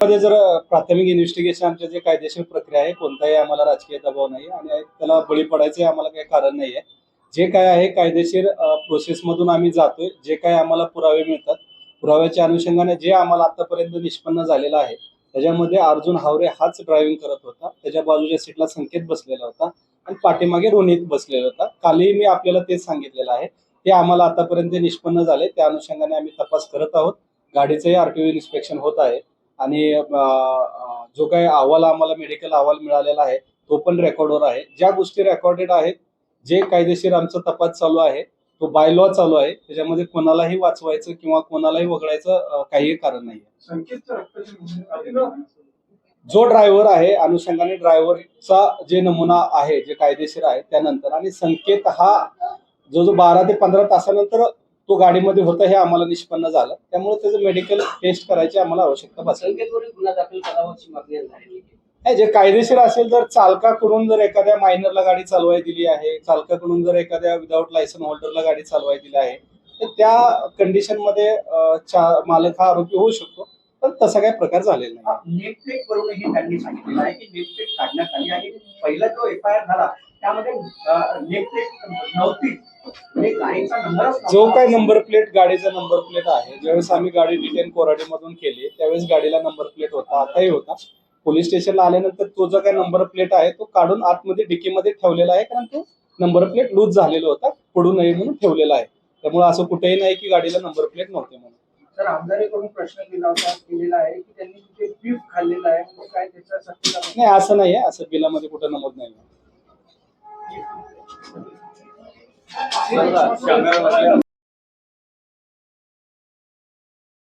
मध्ये जर प्राथमिक इन्व्हेस्टिगेशन आमच्या जे कायदेशीर प्रक्रिया आहे कोणताही आम्हाला राजकीय दबाव नाही आणि त्याला बळी पडायचे आम्हाला काही कारण नाही आहे. जे काय आहे कायदेशीर प्रोसेस मधून आम्ही जातोय. जे काय आम्हाला पुरावे मिळतात पुराव्याच्या अनुषंगाने जे आम्हाला आतापर्यंत निष्पन्न झालेलं आहे त्याच्यामध्ये अर्जुन हावरे हाच ड्रायव्हिंग करत होता. त्याच्या बाजूच्या सीटला संकेत बसलेला होता आणि पाठीमागे रोनित बसलेला होता. कालही मी आपल्याला तेच सांगितलेलं आहे. ते आम्हाला आतापर्यंत निष्पन्न झाले. त्या अनुषंगाने आम्ही तपास करत आहोत. गाडीचंही आरटीओ इन्स्पेक्शन होत आहे. आणि जो काही अहवाल आम्हाला मेडिकल अहवाल मिळालेला आहे तो पण रेकॉर्डवर आहे. ज्या गोष्टी रेकॉर्डेड आहेत जे कायदेशीर आमचा तपास चालू आहे तो बाय लॉ चालू आहे त्याच्यामध्ये कोणालाही वाचवायचं किंवा कोणालाही वगळायचं अं, काहीही कारण नाही जो ड्रायव्हर आहे अनुषंगाने ड्रायव्हरचा जे नमुना आहे जे कायदेशीर आहे त्यानंतर. आणि संकेत हा जो जो बारा ते पंधरा तासानंतर तो गाडीमध्ये होता हे आम्हाला निष्पन्न झालं. त्यामुळे त्याचं मेडिकल टेस्ट करायची आम्हाला आवश्यकता भासली. गुन्हा दाखल मागणी झालेली. नाही, जे कायदेशीर असेल जर चालकाकडून जर एखाद्या मायनरला गाडी चालवाय दिली आहे चालकाकडून जर एखाद्या विदाऊट लायसन होल्डरला गाडी चालवाय दिली आहे तर त्या कंडिशनमध्ये अं, चा- मालक हा आरोपी होऊ शकतो. पण तसा काही प्रकार झालेला नाही. नेटफ्लिक वरूनही त्यांनी सांगितलेलं आहे की नेटफ्लिक काढण्यात आली आणि पहिला जो एफ आय आर झाला त्यामध्ये नेटफ्लिक नव्हती. म्हणजे गाडीचा नंबरच नव्हता. जो काही नंबर प्लेट गाडीचा नंबर प्लेट आहे ज्यावेळेस आम्ही गाडी डिटेन कोराडी मधून केली त्यावेळेस गाडीला नंबर प्लेट होता आताही होता. पोलीस स्टेशनला आल्यानंतर तो जो काही नंबर प्लेट आहे तो काढून आतमध्ये डिकीमध्ये ठेवलेला आहे कारण तो नंबर प्लेट लूज झालेला होता पडू नये म्हणून ठेवलेला आहे. त्यामुळे असं कुठेही नाही की गाडीला नंबर प्लेट नव्हते म्हणून. तर आमदारीकडून प्रश्न केला होता केलेला आहे की त्यांनी तिथे बीफ खाल्लेला आहे काय त्याचा नाही असं नाही आहे असं बिलामध्ये कुठं नमूद नाही Sangat.